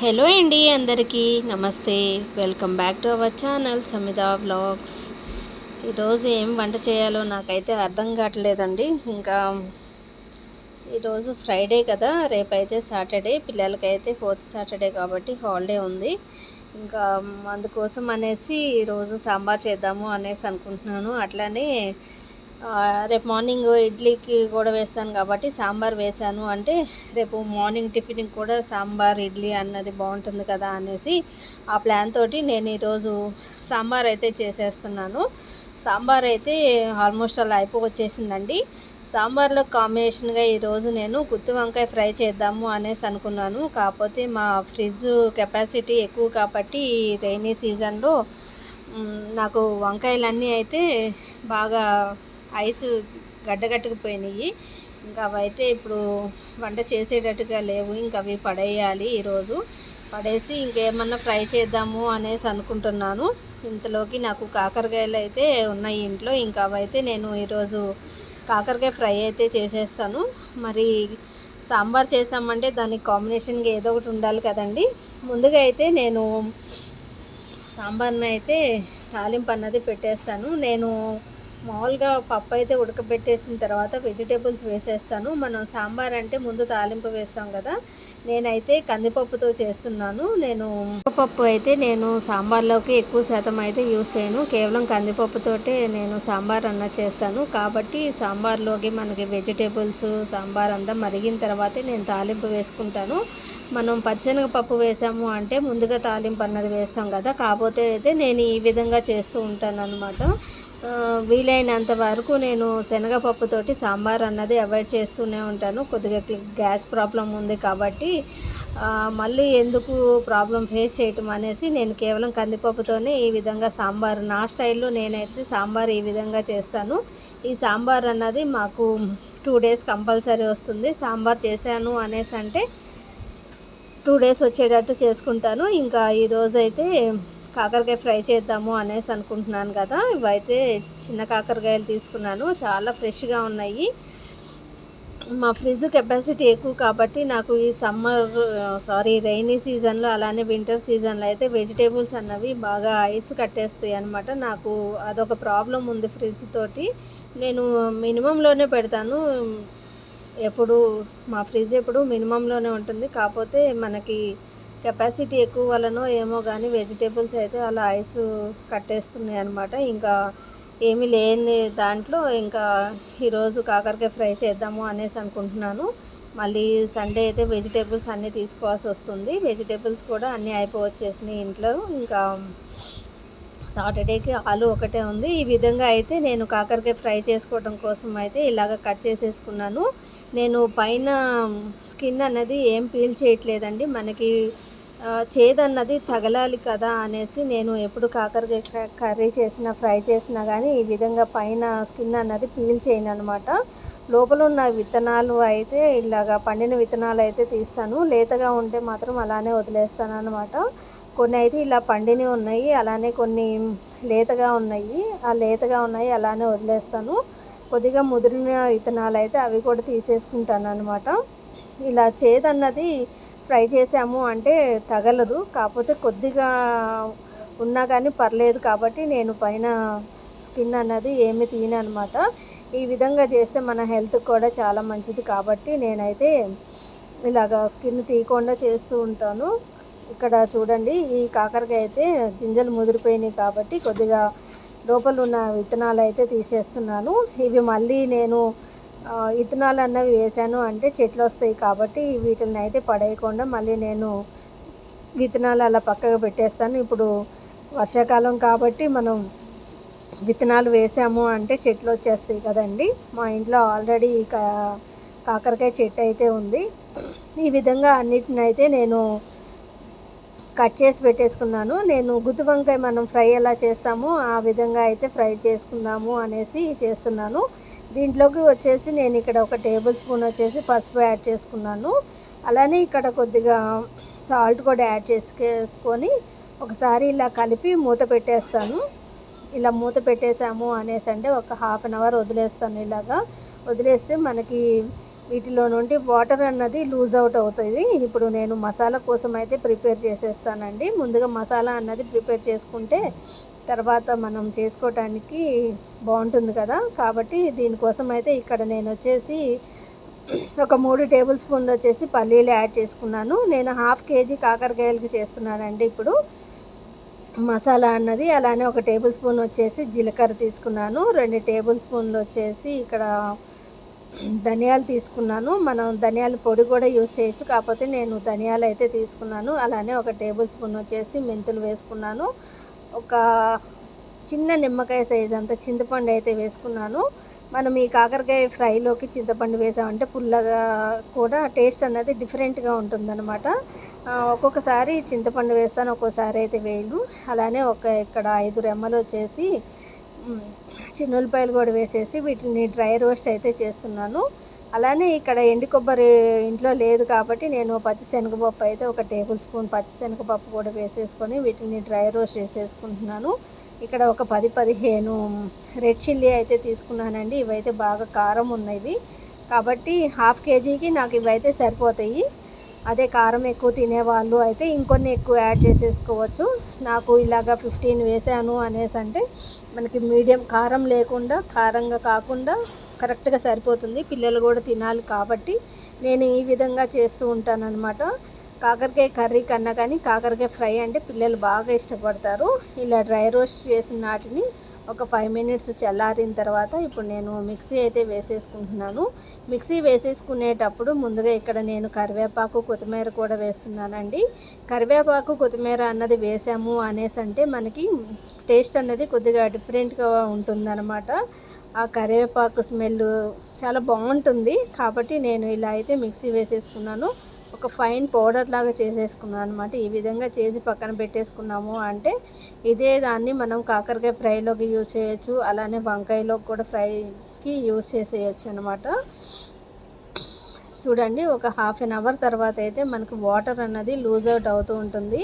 Hello అండి అందరికీ నమస్తే. Welcome back to our channel Samitha vlogs. ఈరోజు ఏం వంట చేయాలో నాకైతే అర్థం కావట్లేదండి. ఇంకా ఈరోజు ఫ్రైడే కదా రేపైతే సాటర్డే పిల్లలకైతే ఫోర్త్ సాటర్డే కాబట్టి హాలిడే ఉంది. ఇంకా అందుకోసం అనేసి ఈరోజు సాంబార్ చేద్దాము అనేసి అనుకుంటున్నాను. అట్లానే రేపు మార్నింగ్ ఇడ్లీకి కూడా వేస్తాను కాబట్టి సాంబార్ వేశాను అంటే రేపు మార్నింగ్ టిఫిన్కి కూడా సాంబార్ ఇడ్లీ అన్నది బాగుంటుంది కదా అనేసి ఆ ప్లాన్ తోటి నేను ఈరోజు సాంబార్ అయితే చేసేస్తున్నాను. సాంబార్ అయితే ఆల్మోస్ట్ అలా అయిపోవచ్చేసిందండి సాంబార్లో కాంబినేషన్గా ఈరోజు నేను గుత్తి వంకాయ ఫ్రై చేద్దాము అనేసి అనుకున్నాను. కాకపోతే మా ఫ్రిడ్జ్ కెపాసిటీ ఎక్కువ కాబట్టి రైనీ సీజన్లో నాకు వంకాయలన్నీ అయితే బాగా ఐస్ గడ్డగట్టుకుపోయినాయి ఇంకా అవైతే ఇప్పుడు వంట చేసేటట్టుగా లేవు. ఇంకా అవి పడేయాలి ఈరోజు. పడేసి ఇంకేమన్నా ఫ్రై చేద్దాము అనేసి అనుకుంటున్నాను. ఇంతలోకి నాకు కాకరకాయలు అయితే ఉన్నాయి ఇంట్లో. ఇంకా అవైతే నేను ఈరోజు కాకరకాయ ఫ్రై అయితే చేసేస్తాను. మరి సాంబార్ చేసామంటే దానికి కాంబినేషన్గా ఏదో ఒకటి ఉండాలి కదండి. ముందుగా అయితే నేను సాంబార్ని అయితే తాలింపు అన్నది పెట్టేస్తాను. నేను మామూలుగా పప్పు అయితే ఉడకబెట్టేసిన తర్వాత వెజిటేబుల్స్ వేసేస్తాను. మనం సాంబార్ అంటే ముందు తాలింపు వేస్తాం కదా. నేనైతే కందిపప్పుతో చేస్తున్నాను. నేను పప్పు అయితే నేను సాంబార్లోకి ఎక్కువ శాతం అయితే యూస్ చేయను. కేవలం కందిపప్పుతోటే నేను సాంబార్ అన్న చేస్తాను. కాబట్టి సాంబార్లోకి మనకి వెజిటేబుల్స్ సాంబార్ అంతా మరిగిన తర్వాతే నేను తాలింపు వేసుకుంటాను. మనం పచ్చెనగపప్పు వేసాము అంటే ముందుగా తాలింపు అన్నది వేస్తాం కదా. కాకపోతే అయితే నేను ఈ విధంగా చేస్తూ ఉంటాను అనమాట వీలైనంత వరకు నేను శనగపప్పుతోటి సాంబార్ అన్నది అవాయిడ్ చేస్తూనే ఉంటాను. కొద్దిగా గ్యాస్ ప్రాబ్లం ఉంది కాబట్టి మళ్ళీ ఎందుకు ప్రాబ్లం ఫేస్ చేయటం అనేసి నేను కేవలం కందిపప్పుతోనే ఈ విధంగా సాంబార్ నా స్టైల్లో నేనైతే సాంబార్ ఈ విధంగా చేస్తాను. ఈ సాంబార్ అన్నది మాకు టూ డేస్ కంపల్సరీ వస్తుంది. సాంబార్ చేశాను అనేసి అంటే టూ డేస్ వచ్చేటట్టు చేసుకుంటాను. ఇంకా ఈరోజైతే కాకరకాయ ఫ్రై చేద్దాము అనేసి అనుకుంటున్నాను కదా. ఇవైతే చిన్న కాకరకాయలు తీసుకున్నాను. చాలా ఫ్రెష్గా ఉన్నాయి. మా ఫ్రిడ్జ్ కెపాసిటీ ఎక్కువ కాబట్టి నాకు ఈ సమ్మర్ సారీ రైనీ సీజన్లో అలానే వింటర్ సీజన్లో అయితే వెజిటేబుల్స్ అన్నవి బాగా ఐస్ కట్టేస్తాయి అనమాట నాకు అదొక ప్రాబ్లం ఉంది ఫ్రిడ్జ్ తోటి. నేను మినిమంలోనే పెడతాను. ఎప్పుడు మా ఫ్రిడ్జ్ ఎప్పుడు మినిమంలోనే ఉంటుంది. కాకపోతే మనకి కెపాసిటీ ఎక్కువ వలనో ఏమో కానీ వెజిటేబుల్స్ అయితే అలా ఐస్ కట్టేస్తున్నాయి అనమాట ఇంకా ఏమీ లేని దాంట్లో ఇంకా ఈరోజు కాకరకాయ ఫ్రై చేద్దాము అనేసి అనుకుంటున్నాను. మళ్ళీ సండే అయితే వెజిటేబుల్స్ అన్నీ తీసుకోవాల్సి వస్తుంది. వెజిటేబుల్స్ కూడా అన్నీ అయిపోవచ్చేసినాయి ఇంట్లో. ఇంకా సాటర్డేకి ఆలు ఒకటే ఉంది. ఈ విధంగా అయితే నేను కాకరకాయ ఫ్రై చేసుకోవడం కోసం అయితే ఇలాగ కట్ చేసేసుకున్నాను. నేను పైన స్కిన్ అన్నది ఏం పీల్ చేయట్లేదండి. మనకి చేదన్నది తగలాలి కదా అనేసి నేను ఎప్పుడు కాకరకాయ కర్రీ చేసినా ఫ్రై చేసినా కానీ ఈ విధంగా పైన స్కిన్ అన్నది పీల్ చేయను అనమాట లోపల ఉన్న విత్తనాలు అయితే ఇలాగా పండిన విత్తనాలు అయితే తీస్తాను. లేతగా ఉంటే మాత్రం అలానే వదిలేస్తాను అనమాట కొన్ని అయితే ఇలా పండిని ఉన్నాయి అలానే కొన్ని లేతగా ఉన్నాయి. ఆ లేతగా ఉన్నాయి అలానే వదిలేస్తాను. కొద్దిగా ముదిరిన విత్తనాలు అయితే అవి కూడా తీసేసుకుంటాను అనమాట ఇలా చేదన్నది ఫ్రై చేసాము అంటే తగలదు. కాకపోతే కొద్దిగా ఉన్నా కానీ పర్లేదు కాబట్టి నేను పైన స్కిన్ అన్నది ఏమి తీయను అనమాట ఈ విధంగా చేస్తే మన హెల్త్కి కూడా చాలా మంచిది కాబట్టి నేనైతే ఇలాగ స్కిన్ తీయకుండా చేస్తూ ఉంటాను. ఇక్కడ చూడండి ఈ కాకరకాయ అయితే గింజలు ముదిరిపోయినాయి కాబట్టి కొద్దిగా లోపల ఉన్న విత్తనాలు అయితే తీసేస్తున్నాను. ఇవి మళ్ళీ నేను ఇథనాల్ విత్తనాలు అన్నవి వేసాను అంటే చెట్లు వస్తాయి కాబట్టి వీటిని అయితే పడేయకుండా మళ్ళీ నేను విత్తనాలు అలా పక్కకు పెట్టేస్తాను. ఇప్పుడు వర్షాకాలం కాబట్టి మనం విత్తనాలు వేసాము అంటే చెట్లు వచ్చేస్తాయి కదండి. మా ఇంట్లో ఆల్రెడీ కా కాకరకాయ చెట్టు అయితే ఉంది. ఈ విధంగా అన్నిటిని అయితే నేను కట్ చేసి పెట్టేసుకున్నాను. నేను గుత్తి వంకాయ మనం ఫ్రై ఎలా చేస్తామో ఆ విధంగా అయితే ఫ్రై చేసుకుందాము అనేసి చేస్తున్నాను. దీంట్లోకి వచ్చేసి నేను ఇక్కడ ఒక టేబుల్ స్పూన్ వచ్చేసి పసుపు యాడ్ చేసుకున్నాను. అలానే ఇక్కడ కొద్దిగా సాల్ట్ కూడా యాడ్ చేసుకొని ఒకసారి ఇలా కలిపి మూత పెట్టేస్తాను. ఇలా మూత పెట్టేసాము అనేసి అంటే ఒక హాఫ్ అన్ అవర్ వదిలేస్తాను ఇలాగా. వదిలేస్తే మనకి వీటిలో నుండి వాటర్ అన్నది లూజ్ అవుట్ అవుతుంది. ఇప్పుడు నేను మసాలా కోసం అయితే ప్రిపేర్ చేసేస్తానండి. ముందుగా మసాలా అన్నది ప్రిపేర్ చేసుకుంటే తర్వాత మనం చేసుకోవటానికి బాగుంటుంది కదా. కాబట్టి దీనికోసం అయితే ఇక్కడ నేను వచ్చేసి ఒక మూడు టేబుల్ స్పూన్లు వచ్చేసి పల్లీలు యాడ్ చేసుకున్నాను. నేను హాఫ్ కేజీ కాకరకాయలకి చేస్తున్నానండి ఇప్పుడు. మసాలా అన్నది అలానే ఒక టేబుల్ స్పూన్ వచ్చేసి జీలకర్ర తీసుకున్నాను. రెండు టేబుల్ స్పూన్లు వచ్చేసి ఇక్కడ ధనియాలు తీసుకున్నాను. మనం ధనియాల పొడి కూడా యూస్ చేయొచ్చు. కాకపోతే నేను ధనియాలు అయితే తీసుకున్నాను. అలానే ఒక టేబుల్ స్పూన్ వచ్చేసి మెంతులు వేసుకున్నాను. ఒక చిన్న నిమ్మకాయ సైజ్ అంత చింతపండు అయితే వేసుకున్నాను. మనం ఈ కాకరకాయ ఫ్రైలోకి చింతపండు వేసామంటే పుల్లగా కూడా టేస్ట్ అన్నది డిఫరెంట్గా ఉంటుందన్నమాట. ఒక్కొక్కసారి చింతపండు వేస్తాను ఒక్కోసారి అయితే వేయను. అలానే ఒక ఇక్కడ ఐదు రెమ్మలు వచ్చేసి చిన్న ఉల్లిపాయలు కూడా వేసేసి వీటిని డ్రై రోస్ట్ అయితే చేస్తున్నాను. అలానే ఇక్కడ ఎండు కొబ్బరి ఇంట్లో లేదు కాబట్టి నేను పచ్చిశనగపప్పు అయితే ఒక టేబుల్ స్పూన్ పచ్చిశనగపప్పు కూడా వేసేసుకొని వీటిని డ్రై రోస్ట్ చేసేసుకుంటున్నాను. ఇక్కడ ఒక పది పదిహేను రెడ్ చిల్లీ అయితే తీసుకున్నానండి. ఇవైతే బాగా కారం ఉన్నవి. కాబట్టి హాఫ్ కేజీకి నాకు ఇవైతే సరిపోతాయి. అదే కారం ఎక్కువ తినేవాళ్ళు అయితే ఇంకొన్ని ఎక్కువ యాడ్ చేసేసుకోవచ్చు. నాకు ఇలాగా ఫిఫ్టీన్ వేసాను అనేసి అంటే మనకి మీడియం కారం లేకుండా కారంగా కాకుండా కరెక్ట్గా సరిపోతుంది. పిల్లలు కూడా తినాలి కాబట్టి నేను ఈ విధంగా చేస్తూ ఉంటానన్నమాట. కాకరకాయ కర్రీ కన్నా కానీ కాకరకాయ ఫ్రై అంటే పిల్లలు బాగా ఇష్టపడతారు. ఇలా డ్రై రోస్ట్ చేసిన నాటిని ఒక ఫైవ్ మినిట్స్ చల్లారిన తర్వాత ఇప్పుడు నేను మిక్సీ అయితే వేసేసుకుంటున్నాను. మిక్సీ వేసేసుకునేటప్పుడు ముందుగా ఇక్కడ నేను కరివేపాకు కొత్తిమీర కూడా వేస్తున్నానండి. కరివేపాకు కొత్తిమీర అన్నది వేసాము అనేసి అంటే మనకి టేస్ట్ అన్నది కొద్దిగా డిఫరెంట్గా ఉంటుందన్నమాట. ఆ కరివేపాకు స్మెల్ చాలా బాగుంటుంది. కాబట్టి నేను ఇలా అయితే మిక్సీ వేసేసుకున్నాను. ఒక ఫైన్ పౌడర్ లాగా చేసేసుకున్నాను అనమాట ఈ విధంగా చేసి పక్కన పెట్టేసుకున్నాము అంటే ఇదే దాన్ని మనం కాకరకాయ ఫ్రైలోకి యూజ్ చేయొచ్చు. అలానే వంకాయలోకి కూడా ఫ్రైకి యూజ్ చేసేయచ్చు అనమాట చూడండి ఒక హాఫ్ అన్ అవర్ తర్వాత అయితే మనకు వాటర్ అన్నది లూజ్ అవుట్ అవుతూ ఉంటుంది.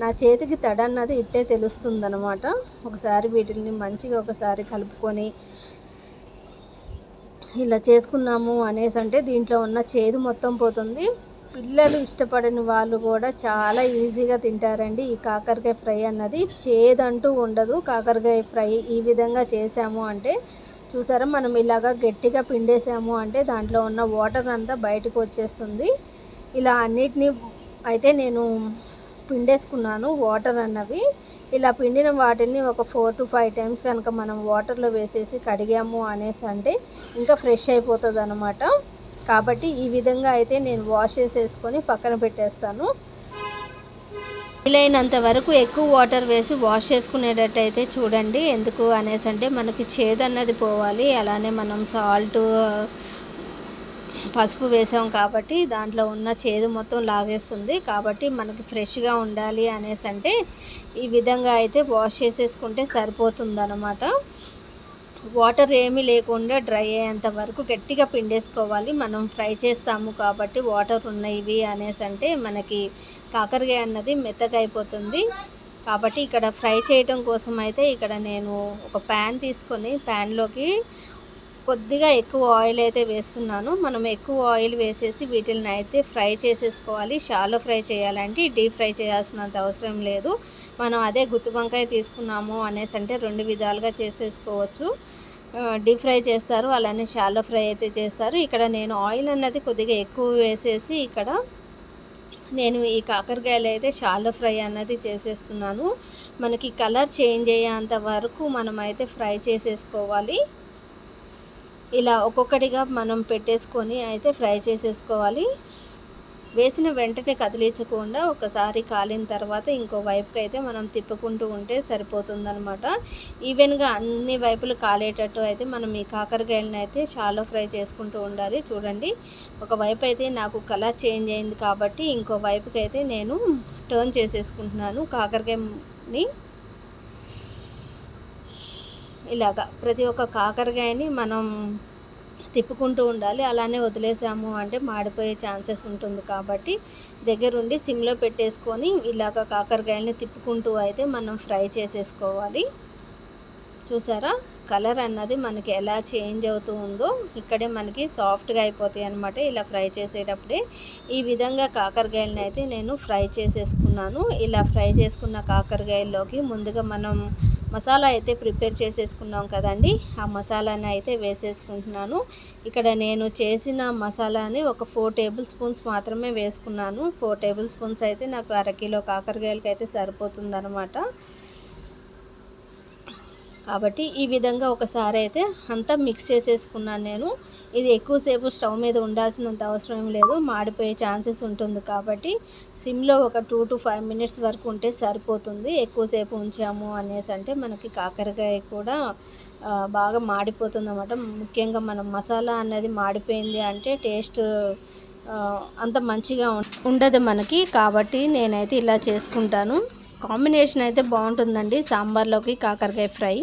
నా చేతికి తడ అన్నది ఇట్టే తెలుస్తుంది అనమాట ఒకసారి వీటిని మంచిగా ఒకసారి కలుపుకొని ఇలా చేసుకున్నాము అనేసి అంటే దీంట్లో ఉన్న చేదు మొత్తం పోతుంది. పిల్లలు ఇష్టపడని వాళ్ళు కూడా చాలా ఈజీగా తింటారండి. ఈ కాకరకాయ ఫ్రై అన్నది చేదంటూ ఉండదు. కాకరకాయ ఫ్రై ఈ విధంగా చేసాము అంటే చూసారా మనం ఇలాగా గట్టిగా పిండేసాము అంటే దాంట్లో ఉన్న వాటర్ అంతా బయటకు వచ్చేస్తుంది. ఇలా అన్నిటినీ అయితే నేను పిండేసుకున్నాను వాటర్ అన్నవి. ఇలా పిండిన వాటిని ఒక ఫోర్ టు ఫైవ్ టైమ్స్ కనుక మనం వాటర్లో వేసేసి కడిగాము అనేసి అంటే ఇంకా ఫ్రెష్ అయిపోతుంది అనమాట కాబట్టి ఈ విధంగా అయితే నేను వాష్ చేసేసుకొని పక్కన పెట్టేస్తాను. వీలైనంత వరకు ఎక్కువ వాటర్ వేసి వాష్ చేసుకునేటట్టు అయితే చూడండి. ఎందుకు అనేసి అంటే మనకి చేదన్నది పోవాలి. అలానే మనం సాల్ట్ పసుపు వేసాం కాబట్టి దాంట్లో ఉన్న చేదు మొత్తం లాగేస్తుంది. కాబట్టి మనకి ఫ్రెష్గా ఉండాలి అనేసి అంటే ఈ విధంగా అయితే వాష్ చేసేసుకుంటే సరిపోతుందనమాట వాటర్ ఏమీ లేకుండా డ్రై అయ్యేంత వరకు గట్టిగా పిండేసుకోవాలి. మనం ఫ్రై చేస్తాము కాబట్టి వాటర్ ఉన్నాయి అనేసి అంటే మనకి కాకరకాయ అన్నది మెత్తగా అయిపోతుంది. కాబట్టి ఇక్కడ ఫ్రై చేయటం కోసం అయితే ఇక్కడ నేను ఒక ప్యాన్ తీసుకొని ప్యాన్లోకి కొద్దిగా ఎక్కువ ఆయిల్ అయితే వేస్తున్నాను. మనం ఎక్కువ ఆయిల్ వేసేసి వీటిని అయితే ఫ్రై చేసేసుకోవాలి. షాలో ఫ్రై చేయాలంటే డీప్ ఫ్రై చేయాల్సినంత అవసరం లేదు. మనం అదే గుత్తి వంకాయ తీసుకున్నాము అనేసి అంటే రెండు విధాలుగా చేసేసుకోవచ్చు. డీప్ ఫ్రై చేస్తారు. అలానే షాలో ఫ్రై అయితే చేస్తారు. ఇక్కడ నేను ఆయిల్ అన్నది కొద్దిగా ఎక్కువ వేసేసి ఇక్కడ నేను ఈ కాకరకాయలు అయితే షాలో ఫ్రై అన్నది చేసేస్తున్నాను. మనకి కలర్ చేంజ్ అయ్యేంత వరకు మనం అయితే ఫ్రై చేసేసుకోవాలి. ఇలా ఒక్కొక్కటిగా మనం పెట్టేసుకొని అయితే ఫ్రై చేసేసుకోవాలి. వేసిన వెంటనే కదిలించకుండా ఒకసారి కాలిన తర్వాత ఇంకో వైపుకి అయితే మనం తిప్పుకుంటూ ఉంటే సరిపోతుందనమాట ఈవెన్గా అన్ని వైపులు కాలేటట్టు అయితే మనం ఈ కాకరకాయలను అయితే చాలా ఫ్రై చేసుకుంటూ ఉండాలి. చూడండి ఒక వైపు అయితే నాకు కలర్ చేంజ్ అయింది కాబట్టి ఇంకో వైపుకి అయితే నేను టర్న్ చేసేసుకుంటున్నాను కాకరకాయని. ఇలాగా ప్రతి ఒక్క కాకరకాయని మనం తిప్పుకుంటూ ఉండాలి. అలానే వదిలేసాము అంటే మాడిపోయే ఛాన్సెస్ ఉంటుంది కాబట్టి దగ్గరుండి సిమ్లో పెట్టేసుకొని ఇలాగ కాకరకాయలని తిప్పుకుంటూ అయితే మనం ఫ్రై చేసేసుకోవాలి. చూసారా? కలర్ అన్నది మనకి ఎలా చేంజ్ అవుతూ ఉందో ఇక్కడే మనకి సాఫ్ట్గా అయిపోతాయి అనమాట ఇలా ఫ్రై చేసేటప్పుడే. ఈ విధంగా కాకరకాయలని అయితే నేను ఫ్రై చేసేసుకున్నాను. ఇలా ఫ్రై చేసుకున్న కాకరకాయల్లోకి ముందుగా మనం మసాలా అయితే ప్రిపేర్ చేసేసుకున్నాం కదండి. ఆ మసాలాని అయితే వేసేసుకుంటున్నాను. ఇక్కడ నేను చేసిన మసాలాని ఒక ఫోర్ టేబుల్ స్పూన్స్ మాత్రమే వేసుకున్నాను. ఫోర్ టేబుల్ స్పూన్స్ అయితే నాకు అరకిలో కాకరకాయలకి అయితే సరిపోతుందనమాట కాబట్టి ఈ విధంగా ఒకసారి అయితే అంతా మిక్స్ చేసేసుకున్నాను నేను. ఇది ఎక్కువసేపు స్టవ్ మీద ఉండాల్సినంత అవసరం ఏం లేదు. మాడిపోయే ఛాన్సెస్ ఉంటుంది కాబట్టి సిమ్లో ఒక టూ టు ఫైవ్ మినిట్స్ వరకు ఉంటే సరిపోతుంది. ఎక్కువసేపు ఉంచాము అనేసి అంటే మనకి కాకరకాయ కూడా బాగా మాడిపోతుంది అన్నమాట ముఖ్యంగా మనం మసాలా అనేది మాడిపోయింది అంటే టేస్ట్ అంత మంచిగా ఉండదు మనకి. కాబట్టి నేనైతే ఇలా చేసుకుంటాను. కాంబినేషన్ అయితే బాగుంటుందండి. సాంబార్లోకి కాకరకాయ ఫ్రై.